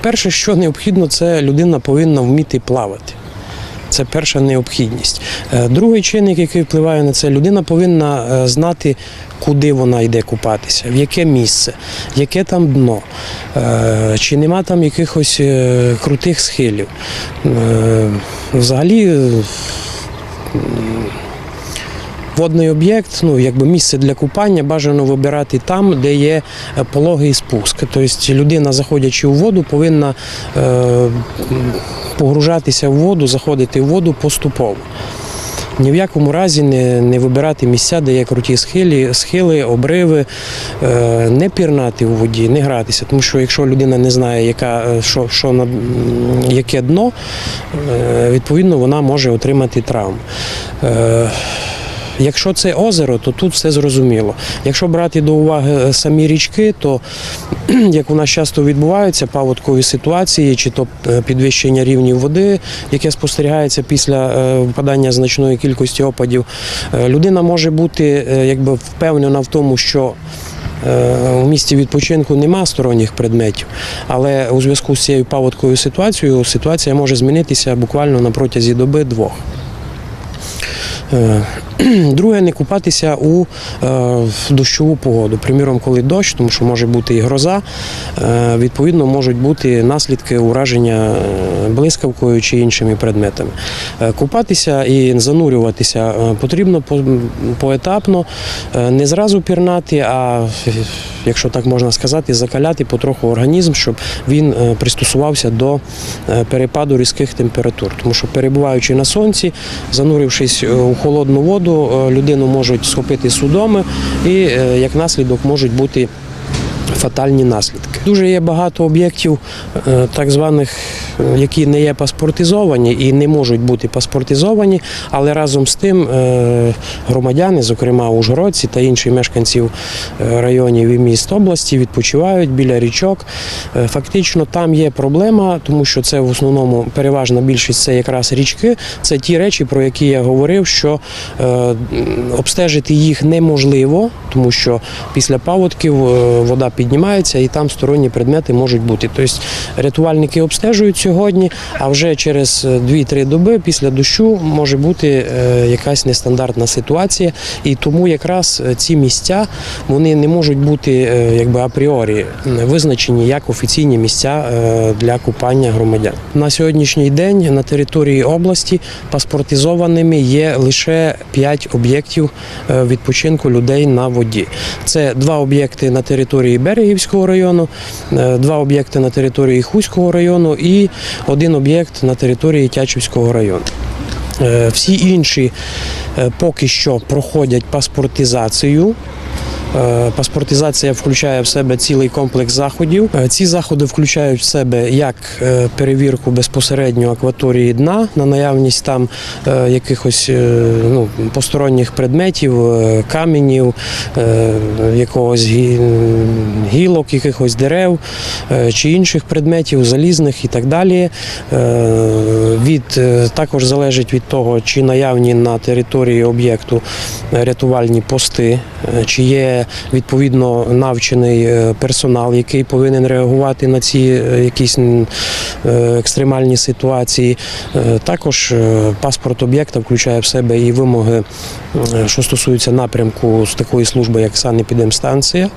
Перше, що необхідно, це людина повинна вміти плавати. Це перша необхідність. Е, Другий чинник, який впливає на це, людина повинна е, знати, куди вона йде купатися, в яке місце, яке там дно, е, чи нема там якихось крутих схилів. Взагалі. Водний об'єкт, ну якби місце для купання, бажано вибирати там, де є е, пологий спуск. Тобто людина, заходячи у воду, повинна е, погружатися в воду, заходити в воду поступово. Ні в якому разі не, не вибирати місця, де є круті схилі, схили, обриви, е, не пірнати у воді, не гратися. Тому що якщо людина не знає, яка, е, що, що на, яке дно, е, відповідно вона може отримати травму. Е, Якщо це озеро, то тут все зрозуміло. Якщо брати до уваги е, самі річки, то як у нас часто відбуваються паводкові ситуації, чи то е, підвищення рівнів води, яке спостерігається після е, випадання значної кількості опадів, людина може бути якби впевнена в тому, що у місті відпочинку нема сторонніх предметів, але у зв'язку з цією паводковою ситуацією ситуація може змінитися буквально на протязі доби двох. Друге, не купатися у е, дощову погоду. Приміром, коли дощ, тому що може бути і гроза, е, відповідно можуть бути наслідки ураження е, блискавкою чи іншими предметами. Купатися і занурюватися потрібно по- поетапно, не зразу пірнати, а якщо так можна сказати, закаляти потроху організм, щоб він е, пристосувався до е, перепаду різких температур. Тому що перебуваючи на сонці, занурившись е, у холодну воду, людину можуть схопити судоми і як наслідок можуть бути фатальні наслідки. Дуже є багато об'єктів, е, так званих, е, які не є паспортизовані і не можуть бути паспортизовані, але разом з тим е, громадяни, зокрема ужгородці та інші мешканців районів і міст області, відпочивають біля річок. Фактично там є проблема, тому що це в основному переважна більшість це якраз річки. Це ті речі, про які я говорив, що обстежити їх неможливо, тому що після паводків вода піднімається і там сторонні предмети можуть бути. Тобто рятувальники обстежують сьогодні, а вже через е, 2-3 доби після дощу може бути е, якась нестандартна ситуація. І тому якраз е, ці місця вони не можуть бути е, якби апріорі визначені як офіційні місця е, для купання громадян. На сьогоднішній день на території області паспортизованими є лише 5 об'єктів е, відпочинку людей на воді. Це два об'єкти на території Берегівського району, е, два об'єкти на території Хуського району і один об'єкт на території Тячівського району. Е, Всі інші е, поки що проходять паспортизацію. Е, Паспортизація включає в себе цілий комплекс заходів. Е, Ці заходи включають в себе як е, перевірку безпосередньо акваторії дна на наявність там якихось ну, посторонніх предметів, каменів, якогось гілок, якихось дерев чи інших предметів, залізних і так далі. Від також залежить від того, чи наявні на території об'єкту рятувальні пости, чи є відповідно навчений е, персонал, який повинен реагувати на ці е, якісь е, екстремальні ситуації. Також паспорт об'єкта включає в себе і вимоги, що стосуються напрямку з такої служби, як санепідемстанція.